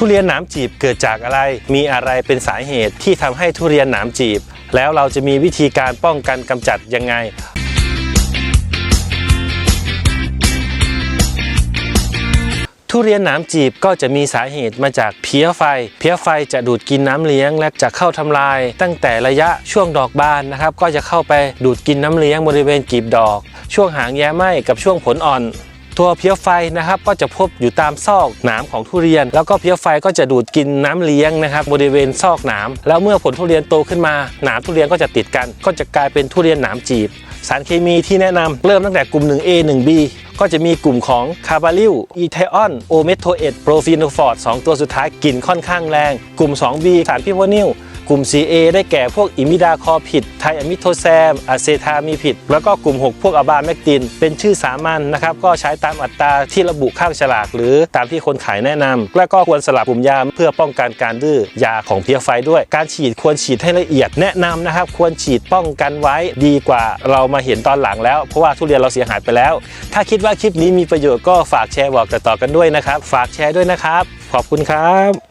ทุเรียนหนามจีบเกิดจากอะไร มีอะไรเป็นสาเหตุที่ทำให้ทุเรียนหนามจีบ แล้วเราจะมีวิธีการป้องกันกำจัดยังไงทุเรียนหนามจีบก็จะมีสาเหตุมาจากเพี้ยไฟ เพี้ยไฟจะดูดกินน้ำเลี้ยง และจะเข้าทำลาย ตั้งแต่ระยะช่วงดอกบานนะครับ ก็จะเข้าไปดูดกินน้ำเลี้ยงบริเวณกีบดอก ช่วงหางแย้ไหมกับช่วงผลอ่อน ตัวเพี้ยไฟนะครับก็จะพบอยู่ตามซอกหนามของทุเรียน แล้วก็เพี้ยไฟก็จะดูดกินน้ำเลี้ยงนะครับบริเวณซอกหนามแล้วเมื่อผลทุเรียนโตขึ้นมาหนามทุเรียนก็จะติดกัน ก็จะกลายเป็นทุเรียนหนามจีบ สารเคมีที่แนะนำเริ่มตั้งแต่กลุ่ม 1A 1B ก็จะมีกลุ่มของคาร์บาลิลอีเทออนโอเมโทเอตโปรฟีโนฟอร์ด2ตัวสุดท้ายกลิ่นค่อนข้างแรง กลุ่ม 2B สารพิโวนิล กลุ่ม CA ได้แก่พวกอิมิดาคอผิด ไทอะมิโทแซมอะเซทามีผิด แล้วก็กลุ่ม 6 พวกอะบาแมกติน เป็นชื่อสามัญนะครับ ก็ใช้ตามอัตราที่ระบุข้างฉลาก หรือตามที่คนขายแนะนำและก็ควรสลับกลุ่มยาเพื่อป้องกันการดื้อยาของเพี้ยไฟด้วย การฉีดควรฉีดให้ละเอียดแนะนำนะครับ ควรฉีดป้องกันไว้ดีกว่าเรามาเห็นตอนหลังแล้ว เพราะว่าทุเรียนเราเสียหายไปแล้ว ถ้าคิดว่าคลิปนี้มีประโยชน์ก็ฝากแชร์บอกต่อๆกันด้วยนะครับ ฝากแชร์ด้วยนะครับ ขอบคุณครับ